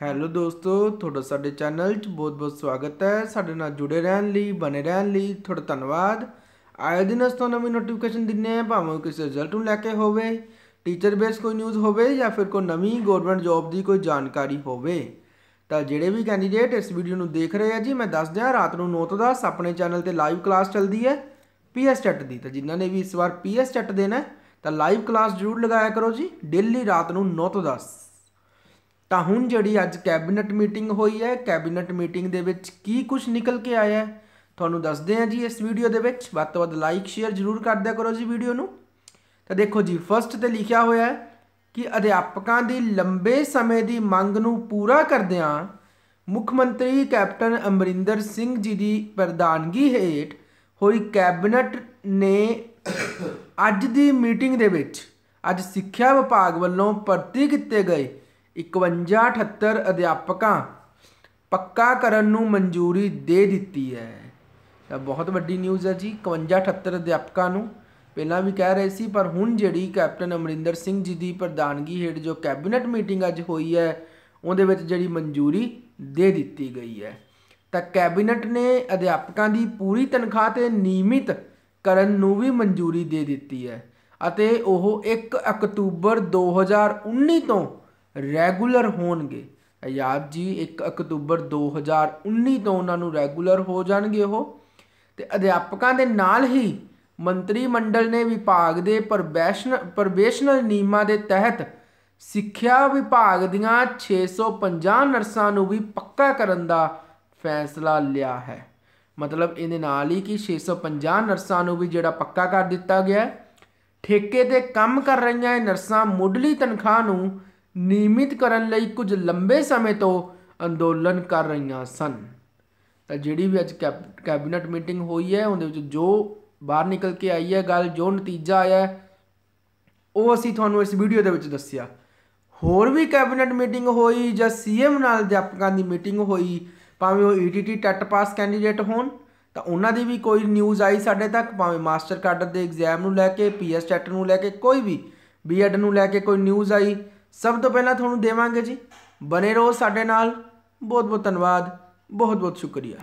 Hello ਦੋਸਤੋ, ਤੁਹਾਡਾ ਸਾਡੇ ਚੈਨਲ 'ਚ ਬਹੁਤ-ਬਹੁਤ ਸਵਾਗਤ ਹੈ। ਸਾਡੇ ਨਾਲ ਜੁੜੇ ਰਹਿਣ ਲਈ, ਬਣੇ ਰਹਿਣ ਲਈ ਤੁਹਾਡਾ ਧੰਨਵਾਦ। ਆਏ ਦਿਨ ਅਸੀਂ ਤੁਹਾਨੂੰ ਨਵੀਂ ਨੋਟੀਫਿਕੇਸ਼ਨ ਦਿੰਨੇ ਆ ਭਾਵੇਂ ਕਿਸੇ ਰਿਜ਼ਲਟ ਨੂੰ ਲੈ ਕੇ ਹੋਵੇ ਟੀਚਰ ਬੇਸ ਕੋਈ ਨਿਊਜ਼ ਹੋਵੇ ਜਾਂ ਫਿਰ ਕੋਈ ਨਵੀਂ ਗਵਰਨਮੈਂਟ ਜੌਬ ਦੀ ਕੋਈ ਜਾਣਕਾਰੀ ਹੋਵੇ। ਤਾਂ ਜਿਹੜੇ ਵੀ ਕੈਂਡੀਡੇਟ ਇਸ ਵੀਡੀਓ ਨੂੰ ਦੇਖ ਰਹੇ ਆ ਜੀ, ਮੈਂ ਦੱਸ ਦਿਆਂ, ਰਾਤ ਨੂੰ 9 ਤੋਂ 10 ਆਪਣੇ ਚੈਨਲ ਤੇ ਲਾਈਵ ਕਲਾਸ ਚੱਲਦੀ ਹੈ ਪੀਐਸ ਟੈਟ ਦੀ। ਤਾਂ ਜਿਨ੍ਹਾਂ ਨੇ ਵੀ ਇਸ ਵਾਰ ਪੀਐਸ ਟੈਟ ਦੇਣਾ ਤਾਂ ਲਾਈਵ ਕਲਾਸ ਜ਼ਰੂਰ ਲਗਾਇਆ ਕਰੋ ਜੀ ਡੇਲੀ ਰਾਤ ਨੂੰ 9 ਤੋਂ 10 ਤਾਂ ਹੁਣ ਜਿਹੜੀ ਅੱਜ ਕੈਬਨਿਟ ਮੀਟਿੰਗ ਹੋਈ ਹੈ, ਕੈਬਨਿਟ ਮੀਟਿੰਗ ਦੇ ਵਿੱਚ ਕੀ ਕੁਝ ਨਿਕਲ ਕੇ ਆਇਆ ਹੈ, ਤੁਹਾਨੂੰ ਦੱਸਦੇ ਹਾਂ ਜੀ ਇਸ ਵੀਡੀਓ ਦੇ ਵਿੱਚ। ਵੱਧ ਤੋਂ ਵੱਧ ਲਾਈਕ ਸ਼ੇਅਰ ਜ਼ਰੂਰ ਕਰ ਦਿਆ ਕਰੋ ਜੀ ਵੀਡੀਓ ਨੂੰ। ਤਾਂ ਦੇਖੋ ਜੀ ਫਰਸਟ ਤੇ ਲਿਖਿਆ ਹੋਇਆ ਹੈ ਕਿ ਅਧਿਆਪਕਾਂ ਦੀ ਲੰਬੇ ਸਮੇਂ ਦੀ ਮੰਗ ਨੂੰ ਪੂਰਾ ਕਰਦਿਆਂ ਮੁੱਖ ਮੰਤਰੀ ਕੈਪਟਨ ਅਮਰਿੰਦਰ ਸਿੰਘ ਜੀ ਦੀ ਪ੍ਰਧਾਨਗੀ ਹੇਠ ਹੋਈ ਕੈਬਨਿਟ ਨੇ ਅੱਜ ਦੀ ਮੀਟਿੰਗ ਦੇ ਵਿੱਚ ਅੱਜ ਸਿੱਖਿਆ ਵਿਭਾਗ ਵੱਲੋਂ ਭਰਤੀ ਕੀਤੇ ਗਏ 51 78 ਅਧਿਆਪਕਾਂ ਪੱਕਾ ਕਰਨ ਨੂੰ ਮਨਜ਼ੂਰੀ ਦੇ ਦਿੱਤੀ ਹੈ। ਤਾਂ ਬਹੁਤ ਵੱਡੀ ਨਿਊਜ਼ ਹੈ ਜੀ 51 78 ਅਧਿਆਪਕਾਂ ਨੂੰ। ਪਹਿਲਾਂ ਵੀ ਕਹਿ ਰਹੇ ਸੀ, ਪਰ ਹੁਣ ਜਿਹੜੀ ਕੈਪਟਨ ਅਮਰਿੰਦਰ ਸਿੰਘ ਜੀ ਦੀ ਪ੍ਰਧਾਨਗੀ ਹੇਠ ਜੋ ਕੈਬਨਿਟ ਮੀਟਿੰਗ ਅੱਜ ਹੋਈ ਹੈ, ਉਹਦੇ ਵਿੱਚ ਜਿਹੜੀ ਮਨਜ਼ੂਰੀ ਦੇ ਦਿੱਤੀ ਗਈ ਹੈ। ਤਾਂ ਕੈਬਨਿਟ ਨੇ ਅਧਿਆਪਕਾਂ ਦੀ ਪੂਰੀ ਤਨਖਾਹ ਤੇ ਨਿਯਮਿਤ ਕਰਨ ਨੂੰ ਵੀ ਮਨਜ਼ੂਰੀ ਦੇ ਦਿੱਤੀ ਹੈ ਅਤੇ ਉਹ 1 ਅਕਤੂਬਰ 2019 ਤੋਂ ਰੈਗੂਲਰ ਹੋਣਗੇ। ਯਾਦ ਜੀ 1 ਅਕਤੂਬਰ 2019 ਤੋਂ ਉਹਨਾਂ ਨੂੰ ਰੈਗੂਲਰ ਹੋ ਜਾਣਗੇ ਉਹ। ਤੇ ਅਧਿਆਪਕਾਂ ਦੇ ਨਾਲ ਹੀ ਮੰਤਰੀ ਮੰਡਲ ਨੇ ਵਿਭਾਗ ਦੇ ਪ੍ਰੋਬੇਸ਼ਨ ਪ੍ਰੋਬੇਸ਼ਨਲ ਨਿਯਮਾਂ ਦੇ ਤਹਿਤ ਸਿੱਖਿਆ ਵਿਭਾਗ ਦੀਆਂ 650 ਨਰਸਾਂ ਨੂੰ ਵੀ ਪੱਕਾ ਕਰਨ ਦਾ ਫੈਸਲਾ ਲਿਆ ਹੈ। ਮਤਲਬ ਇਹਦੇ ਨਾਲ ਹੀ ਕਿ 650 ਨਰਸਾਂ ਨੂੰ ਵੀ ਜਿਹੜਾ ਪੱਕਾ ਕਰ ਦਿੱਤਾ ਗਿਆ ਠੇਕੇ ਤੇ ਕੰਮ ਕਰ ਰਹੀਆਂ ਇਹ ਨਰਸਾਂ ਮੁੱਢਲੀ ਤਨਖਾਹ ਨੂੰ ਨਿਯਮਿਤ ਕਰਨ ਲਈ ਕੁਝ ਲੰਬੇ ਸਮੇਂ ਤੋਂ ਅੰਦੋਲਨ ਕਰ ਰਹੀਆਂ ਸਨ। ਤਾਂ ਜਿਹੜੀ ਵੀ ਅੱਜ ਕੈਬ- ਕੈਬਨਿਟ ਮੀਟਿੰਗ ਹੋਈ ਹੈ, ਉਹਦੇ ਵਿੱਚ ਜੋ ਬਾਹਰ ਨਿਕਲ ਕੇ ਆਈ ਹੈ ਗੱਲ, ਜੋ ਨਤੀਜਾ ਆਇਆ, ਉਹ ਅਸੀਂ ਤੁਹਾਨੂੰ ਇਸ ਵੀਡੀਓ ਦੇ ਵਿੱਚ ਦੱਸਿਆ। ਹੋਰ ਵੀ ਕੈਬਨਿਟ ਮੀਟਿੰਗ ਹੋਈ ਜਾਂ ਸੀਐਮ ਨਾਲ ਅਧਿਆਪਕਾਂ ਦੀ ਮੀਟਿੰਗ ਹੋਈ, ਭਾਵੇਂ ਉਹ ਈਟੀਟੀ ਟੈਟ ਪਾਸ ਕੈਂਡੀਡੇਟ ਹੋਣ, ਤਾਂ ਉਹਨਾਂ ਦੀ ਵੀ ਕੋਈ ਨਿਊਜ਼ ਆਈ ਸਾਡੇ ਤੱਕ, ਭਾਵੇਂ ਮਾਸਟਰ ਕਾਡਰ ਦੇ ਐਗਜ਼ਾਮ ਨੂੰ ਲੈ ਕੇ ਪੀਐਸ ਟੈਟ ਨੂੰ ਲੈ ਕੇ, ਕੋਈ ਵੀ ਬੀਐਡ ਨੂੰ ਲੈ ਕੇ ਕੋਈ ਨਿਊਜ਼ ਆਈ ਸਭ ਤੋਂ ਪਹਿਲਾਂ ਤੁਹਾਨੂੰ ਦੇਵਾਂਗੇ ਜੀ। ਬਨੇ ਰਹੋ ਸਾਡੇ ਨਾਲ। ਬਹੁਤ ਬਹੁਤ ਧੰਨਵਾਦ। ਬਹੁਤ ਬਹੁਤ ਸ਼ੁਕਰੀਆ।